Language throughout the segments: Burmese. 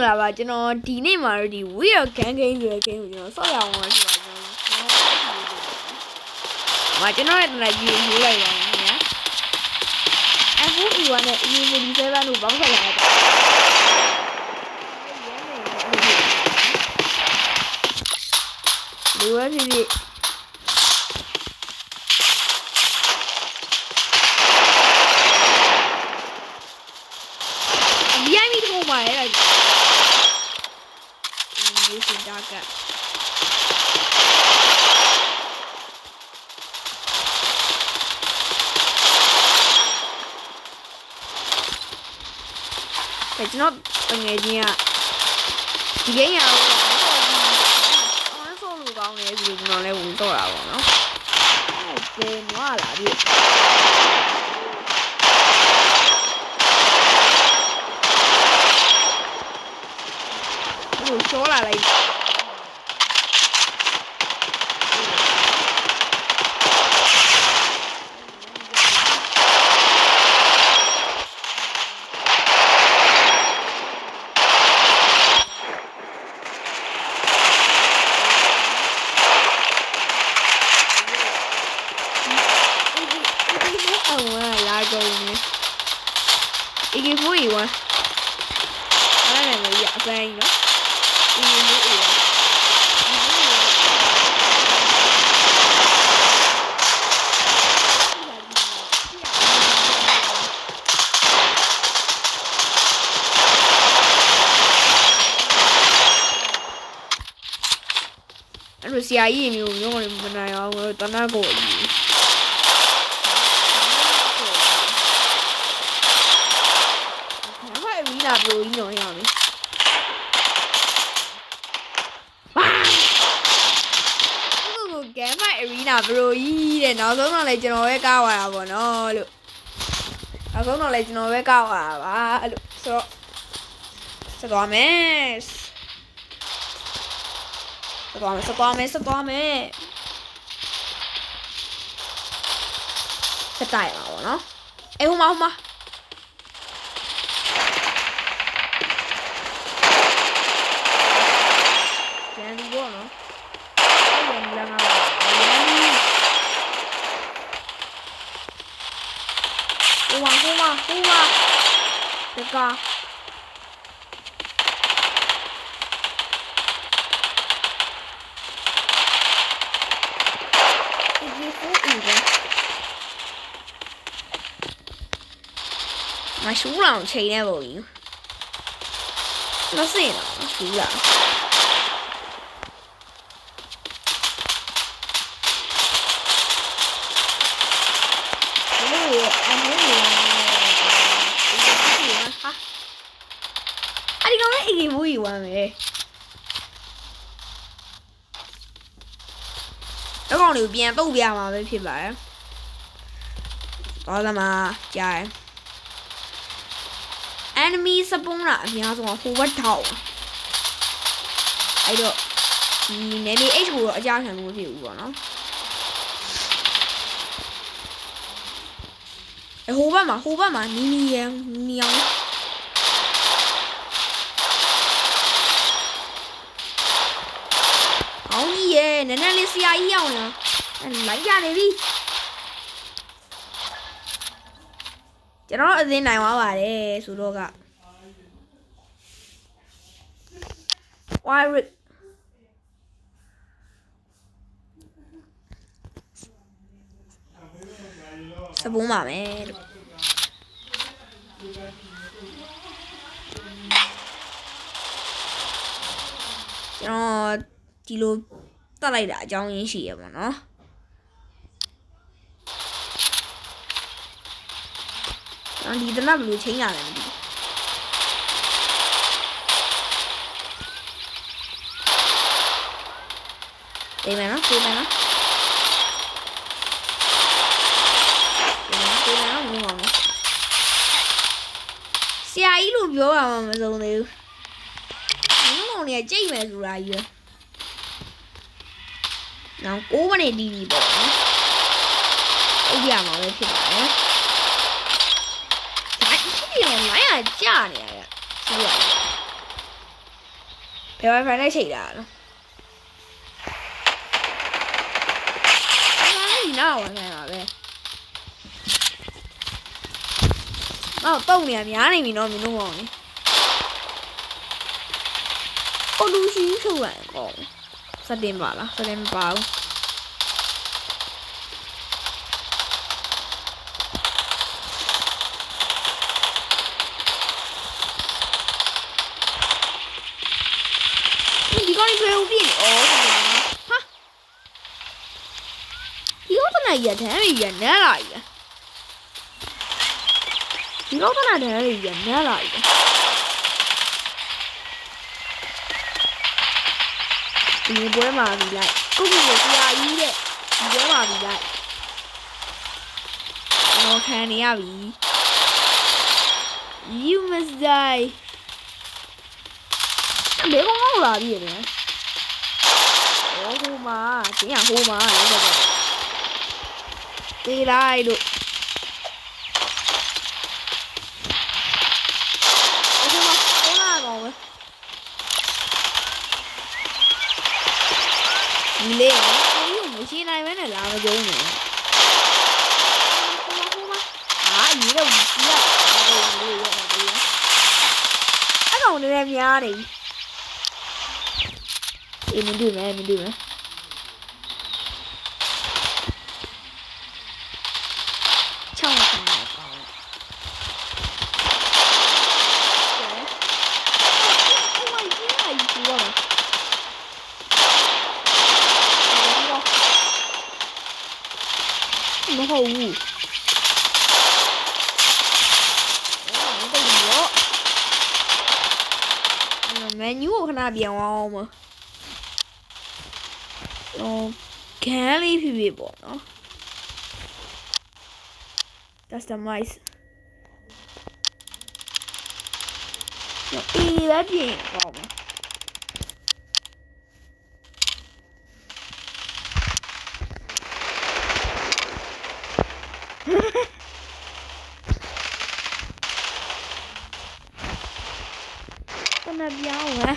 ္ဂလာပါကျွန်တော်ဒီနေ့မှာတော့ဒီ We Are Gang Game ဆိုတဲ့ game ကိုကျွန်တော်ဆော့ရအောင်ပါဆိုတော့ကျွန်တော်မကျွန်တော်ရဲ့တနက်ကြီးကိုရေးလိုက်ပါမယ်ညာအခု E1 နဲ့ E47 တို့ပေါင်းဆက်လာတာလူဝဲဖြစ်ဖြစ်ဒီအိုင်မီထုံးပါရဲ့အဲ့ဒါဒီစင်တာကအဲကျွန်တော်ငယ်ချင်းကဒီ ကိန်းရအောင်အော်ဆောလို့ကောင်းတယ်ဆိုတော့ကျွန်တော်လည်းဝင်တော့တာပေါ့နော်အဲဘယ်နွားလာပြီဟိုရှောလာလိုက်ဒီဒီ ဒီအောင်လာကုန်နေအီဂီဖိုးရီဝါအဲ့ဒါလည်းရအပိုင်းနော်အီဂီဖိုးရီဝါအဲ့လိုဆရာကြီးမျိုးမျိုးမနိုင်အောင် တနာကိုအကြီးဘာမှအရီနာဘလိုကြီးနော်ရအောင်ဘာကိုကိုကဲမအရီနာဘလိုကြီးတဲ့နောက်ဆုံးတော့လေကျွန်တော်ပဲကောက်ရတာပေါ့နော်လို့နောက်ဆုံးတော့လေကျွန်တော်ပဲကောက်ရတာပါလို့ဆိုတော့ဆက်သွားမယ်ဆက်သွားမယ်ဆက်သွားမယ်ဆက်သွားမယ်ဆက်တိုက်ပါပေါ့နော်အေးဟိုမှာဟိုမှာ ကျန်ဒီပေါ့နော်အဲ့ဒါလမ်းကားပါဟိုမှာ ဟိုမှာဟိုမှာတကားဒီဖိုး အင်းကမရှိဘူးလားချိန်နေပုံကြီးမစင်တော့မရှိဘူးလား Ui, anh thấy gì ha? Anh có mấy gì vui quá mẹ. Nó còn được bien tu bien mà với phiên bản. Đó là mà chạy. Enemy spawn lại nhà xong khu bắt đầu. Ấy được. Thì nếu đi H ဟိုဘက်မှာဟိုဘက်မှာနီနီရန်နီအောင်အောင်ကြီးရဲ့နည်းနည်းလေးဆရာကြီးအောင်လားလိုက်ရနေပြီကျွန်တော်အသိနိုင်သွားပါတယ်ဆိုတော့က why စပုံးပါမယ်လို့ကျွန်တော်ဒီလိုတတ်လိုက်တာအကြောင်းရင်းရှိရပါတော့ကျွန်တော်ဒီတနပ်ဘယ်လိုချိန်ရလဲမသိဘူးပေးမယ်နော်ပေးမယ်နော် ဒီမှာတော့မြင်ပါမယ်ဆရာကြီးလို့ ပြောတာမှမစုံသေးဘူး။ငုံငုံနေကြိတ်မယ်ဆိုတာကြီးပဲ။နောက်6မိနစ်တီးပြီပေါ့နော်။အိပ်ရမှာပဲဖြစ်ပါတယ်။ဒါအစ်ကြီးရောလိုင်းရကြနေရတယ်။ဆိုရဘယ် wifi နဲ့ချိန်တာလဲအဲ့ဒီနောက်ဝင်နေတာပဲ နောက်တော့နေရများနေပြီနော်မင်းတို့မောင်လေအော်လူရှိထုတ်ရအောင်ကောစတင်ပါလားစတင်မပါဘူးဒီကောင်တွေဦးပြင်းဩဟာဒီကောင်တနရတန်းရနန်းလာရ ဒီကောင်တနတန်းရနန်းလာရဒီပွဲမှာပြီးလိုက်ကိုကိုကိုကြာကြီးတဲ့ဒီပွဲမှာပြီးလိုက်တော့ခံနေရပြီ You must die ဘယ်ကောင်လာပြီလဲဟိုဟိုမှာကျင်းရဟိုမှာလည်းတော့တေးလိုက်လို့အဲ့ဒါဟိုလာကောင်ပဲ ဒီလေကိုကြီးမရှိနိုင်မဲနဲ့လာမကြုံနေဟိုမှာဟိုမှာအာရေတော့ကြီးရအဲ့ဒါလေးရအောင်ဒီအဲ့ကောင်လည်းများနေပြီအေးမင်းတွေ့မယ်မင်းတွေ့မယ် မဟုတ်ဘူးအဲ့ဒါတော့မန်ယူကိုခဏပြန်အောင်မဟိုဂန်လေးဖြစ်ဖြစ်ပေါ့နော် customize နော်အေးပဲပြင်ပေါ့မှာတနပြောင်းဝဲ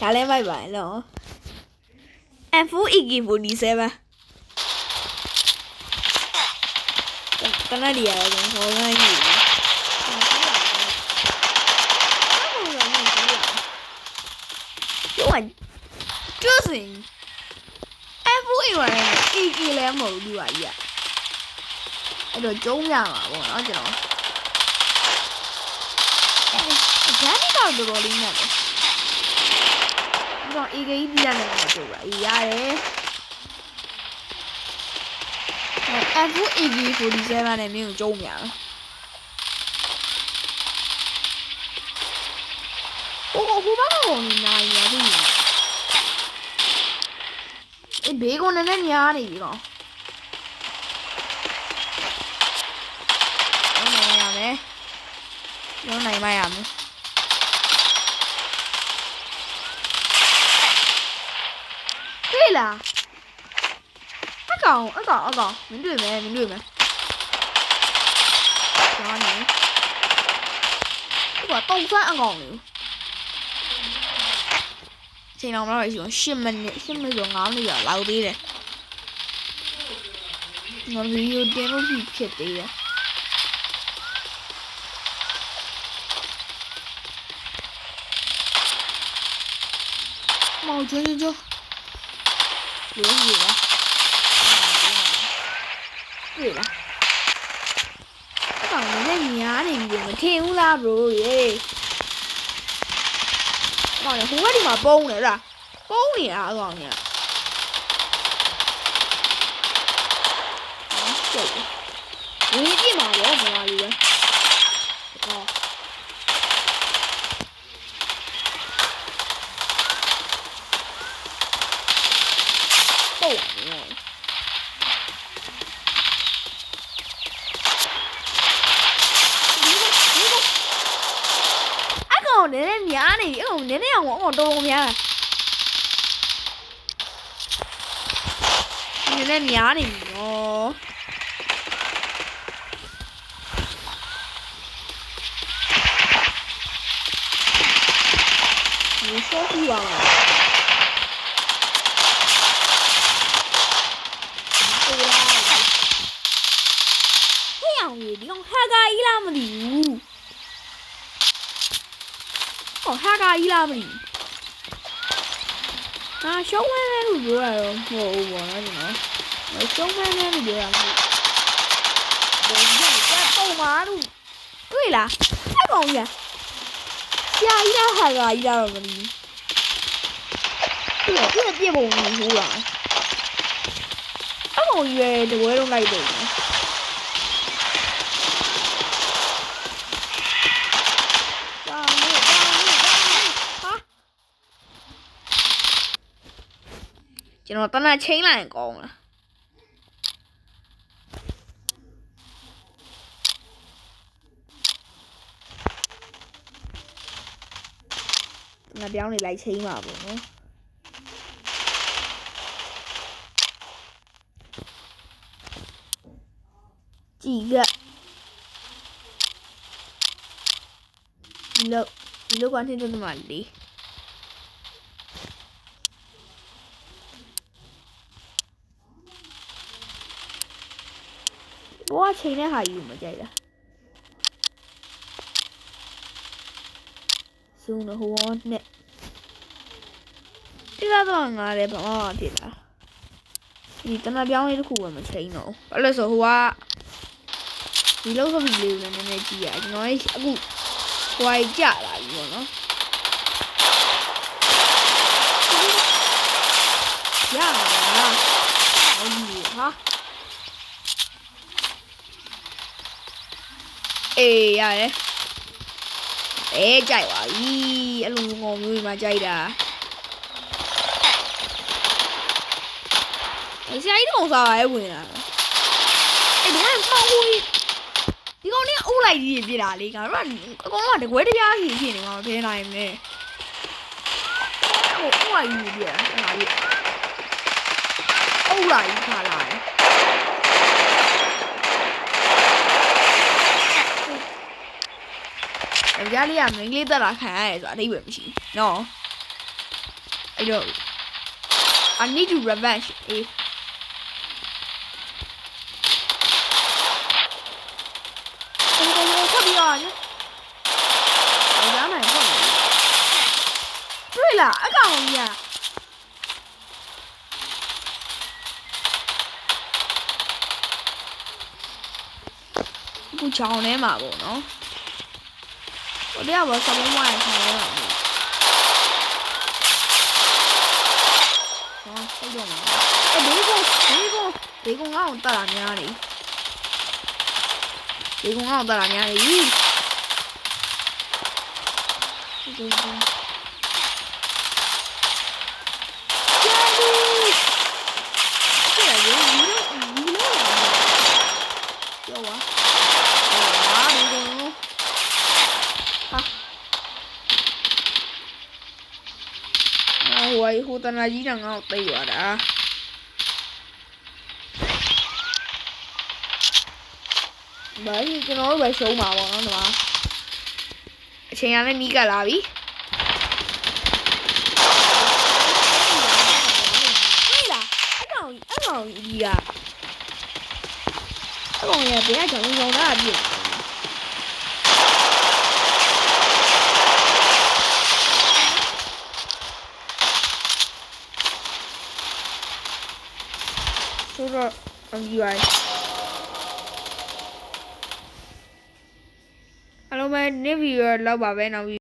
ဒါလည်းမိုက်ပါလေနော် F4 EG47 တနက်ဒီရတယ်ဟောလိုက်နေပြီကျောင်းကျစင် F4 ရတယ် EG လည်းမဟုတ်ဘူးပါကြီးอ่ะအဲ့တော့ကျုံးရမှာပေါ့နော်ကျွန်တော်အဲဂျန် နီတော့တော်တော်လေးနဲ့ပဲတော့ EG ကြီးပြရတယ်မှာကျုပ်ပါရတယ် F EG 47နဲ့မင်းကိုကျုံးမြာဟိုဟိုဘာလို့နေနိုင်ရပြီအေးဘေးကလည်းနဲ့ညားနေပြီကောင်လုံးနိုင်ရမယ်လုံးနိုင်မရမယ်တွေ့ လားအကောင်အကောင်အကောင်မင်းတွေ့မယ်မင်းတွေ့မယ်ကျောင်းနေဟိုကတော့ဖန်အကောင်လေချိန်တော်မတော့ရှိ10မိနစ်10မိနစ်ဆို9မိနစ်လောက်သေးတယ်ငါဗီဒီယိုတင်လို့ဖြစ်သေးတယ်မောင်ကျွ လူကြီးလားတွေ့လားအကောင်လည်းများနေပြီမထင်ဘူးလား bro ရေမောင်လေဟိုဘက်ဒီမှာပုံနေလားပုံနေတာအကောင်ကြီးလားဟုတ်ကဲ့ဝင်ကြည့်မှာရောမလားလူပဲဟော အားနေပြီအဲ့ကောင်နည်းနည်းအောင်အောင်တော်တော်များနည်းနည်းများနေပြီနော်你说不完了。 ဟောဟက်ကာကြီးလားမသိဘူးအာရှုံးမဲမဲလို့ပြောရတော့မဟုတ်ဘူးပေါ့နော်ကျွန်တော်မရှုံးမဲမဲလို့ပြောရမှာဘယ်လိုလဲတော့မာလို့တွေ့လားအဲ့ကောင်ကြီးဆရာကြီးလားဟက်ကာကြီးလားတော့မသိဘူးပြည့်ပြည့်ပုံကြီးဟိုးလားအဲ့ကောင်ကြီးပဲတပွဲလုံးလိုက်တယ်နော် ကောင်းလို့ကောင်းလို့ကောင်းလို့ဟာ ကျွန်တော်တနက်ချင်းလိုက်ရင်ကောင်းလားတနက်ပြောင်းနေလိုက်ချင်းပါပေါ့နော်ကြည်ကဒီလောက်ဒီလောက်ကထင်းသွင်းမှလေ ဘောကချိန်တဲ့ဟာကြီးကိုမကြိုက်တာဇုံတော့ဟိုဝနဲ့တိလာတော့ငါလည်းဘာမှမဖြစ်တာဒီတနပြောင်းလေးတစ်ခုပဲမချိန်တော့ဘာလို့လဲဆိုဟိုကဒီလောက်ဆိုပြီးလေးကိုလည်းနည်းနည်းကြည့်ရကျွန်တော်အခုဟိုင်ကြလာပြီပေါ့နော်ရပါလားဟုတ်ပြီဟာ အေးရတယ်အေးကြိုက်ပါပြီအဲ့လိုငုံမျိုးကြီးမှကြိုက်တာဆရာကြီးတော့စားရဲဝင်လာအေးဒါမှမဟုတ်ဘူးဒီကောင်လေးအုပ်လိုက်ကြီးပြတာလေငါတို့ကအကောင်ကတကွဲတပြားစီဖြစ်နေမှာမဖဲနိုင်မလဲဟိုအုပ်လိုက်ကြီးပြတာငါလေးအုပ်လိုက်ကြီးခါလာတယ် အကြလေးကမင်းလေးတက်လာခံရတယ်ဆိုအတိတ်ပဲမရှိနော်အဲ့တော့ I need to revenge အေးကိုကိုကိုဖတ်ပြီးတော့ည။ကြားနိုင်ဟုတ်တယ်။တွေ့လားအကောင်ကြီးอ่ะခုချောင်းထဲမှာပေါ့နော်။ ဟိုတရားဘောစပုံးဝိုင်းခံရတာ။ဟောစိတ်တော့မှာ။အဲဘေးကုန်းဘေးကုန်းဘေးကုန်းကောင်တက်လာများနေ။ဒီကောင်အောင်တက်လာများလေဒီကောင်ကျန်ဒီကျန်ရည်ရီတော့ရီတော့ကျော်ဝါဟာဒီကောင်ဟာ ဟိုဟိုတနာကြီးကငါ့ကိုသိရတာဘာကြီးကျွန်တော်တို့ပဲရှုံးပါပေါ့နော်ဒီမှာအချိန်ကလည်းနီးကပ်လာပြီဟေးလားအကောင်ကြီးအကောင်ကြီးကအကောင်ကြီးကဘယ်ကကြောင်ကြောင်တာပြည့် ဆိုတော့အကြီးပါအားလုံးပဲနေ့ဗီဒီယိုလောက်ပါပဲနောက်